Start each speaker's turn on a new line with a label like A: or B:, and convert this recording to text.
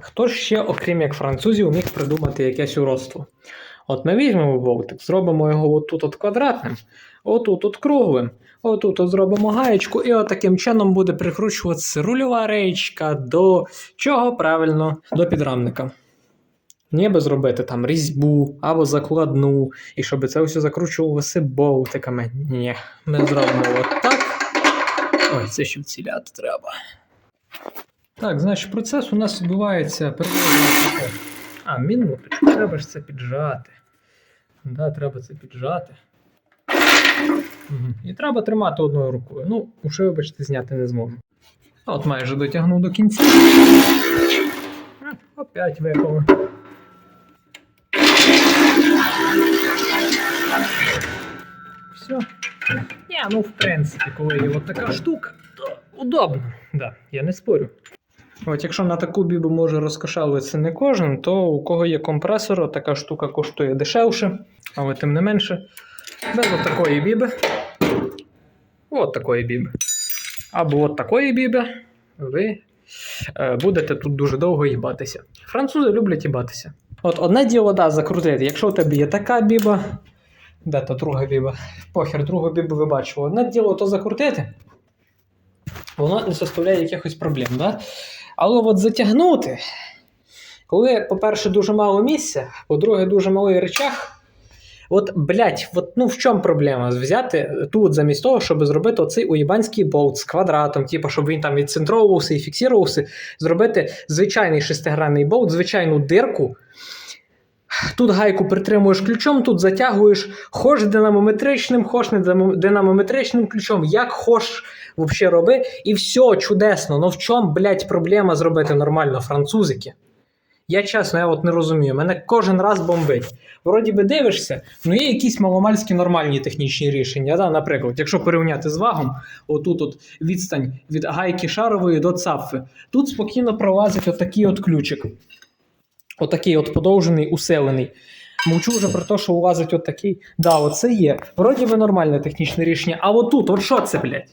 A: Хто ж ще, окрім як французів, міг придумати якесь уродство? От ми візьмемо болтик, зробимо його отут от квадратним, отут от круглим, отут от зробимо гаєчку, і от таким чином буде прикручуватися рульова речка до чого правильно? До підрамника. Ніби зробити там різьбу або закладну, і щоб це все закручувалося болтиками. Ні, ми зробимо от так. Ой, це ще вціляти треба. Так, значить, процес у нас відбувається приблизно. А, минуточку, треба ж це піджати. Да, треба це піджати. Угу. І треба тримати одною рукою. Ну, уже, вибачте, зняти не зможу. От майже дотягнув до кінця. Опять випало. Все. Ні, ну в принципі, коли є от така штука, то удобно. Да, я не спорю. От якщо на таку бібу може розкошалитися не кожен, то у кого є компресор, така штука коштує дешевше, але тим не менше, без от такої біби. От такої біби. Або от такої біби, ви е, будете тут дуже довго їбатися. Французи люблять їбатися. От одне діло, да, закрутити. Якщо у тебе є така біба, де та друга біба? Похер, другу бібу ви бачили. Одне діло то закрутити, воно не составляє якихось проблем. Да? Але от затягнути, коли, по-перше, дуже мало місця, по-друге, дуже малий речах. От, блять, от, ну в чому проблема? Взяти тут замість того, щоб зробити оцей уєбанський болт з квадратом, типу, щоб він там відцентровувався і фіксувався, зробити звичайний шестигранний болт, звичайну дирку. Тут гайку притримуєш ключом, тут затягуєш хоч динамометричним, хоч не динамометричним ключом, як хоч взагалі роби, і все чудесно. Ну в чому, блядь, проблема зробити нормально французики? Я чесно, я от не розумію. Мене кожен раз бомбить. Вроді би дивишся, ну є якісь маломальські нормальні технічні рішення. Да? Наприклад, якщо порівняти з вагом, отут от відстань від гайки шарової до цапфи, тут спокійно пролазить отакий от ключик. Отакий от подовжений, уселений. Мовчу вже про те, що улазить отакий. Да, оце є. Вроді би нормальне технічне рішення. А отут, от що це, блядь?